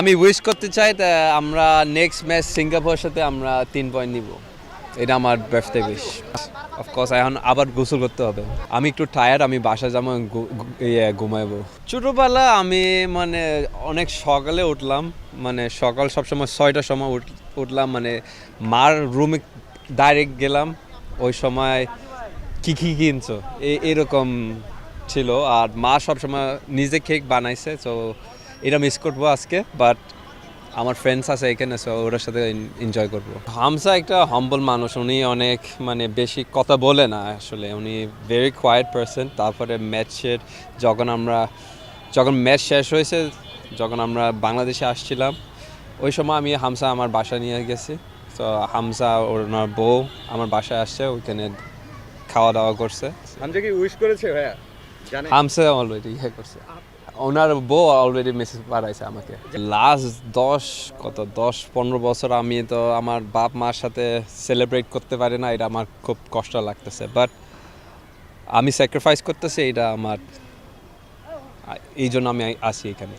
আমি উইশ করতে চাই আমরা নেক্সট ম্যাচ সিঙ্গাপুরের সাথে আমরা তিন পয়েন্ট নিব। এটা আমার বার্থডে উইশ অফকোর্স এখন আবার গোসল করতে হবে। আমি একটু টায়ার্ড আমি গু- গু- ইয়ে ঘুমাইবো। ছোটোবেলা আমি মানে অনেক সকালে উঠলাম। মানে সকাল সবসময় ছয়টার সময় উঠ- উঠলাম। মানে মার রুমে ডাইরেক্ট গেলাম। ওই সময় কী কী কিনছো? এরকম ছিল। আর মা সবসময় নিজে কেক বানাইছে তো এটা মিস করব আজকে বাট আমার ফ্রেন্ডস আছে এখানে সো ওদের সাথে এনজয় করব। হামসা একটা হাম্বল মানুষ উনি অনেক মানে বেশি কথা বলে না আসলে। উনি ভেরি কোয়াইট পারসন তারপরে ম্যাচের যখন আমরা যখন ম্যাচ শেষ হয়েছে যখন আমরা বাংলাদেশে আসছিলাম ওই সময় আমি হামসা আমার বাসায় নিয়ে গেছি। তো হামসা ওর ওনার বউ আমার বাসায় আসছে ওইখানে খাওয়া দাওয়া করছে। হামজা কি উইশ করেছে ভাইয়া? হামসা অলরেডি ইয়ে করছে। ওনার বউ অলরেডি মেসেজ পাঠাইছে আমাকে। লাস্ট দশ, কত, দশ, পনেরো বছর আমি তো আমার বাপ, মার সাথে সেলিব্রেট করতে পারি না, এটা আমার খুব কষ্ট লাগতেছে। বাট আমি স্যাক্রিফাইস করতেছি, এটা আমার এই জন্য আমি আসি এখানে।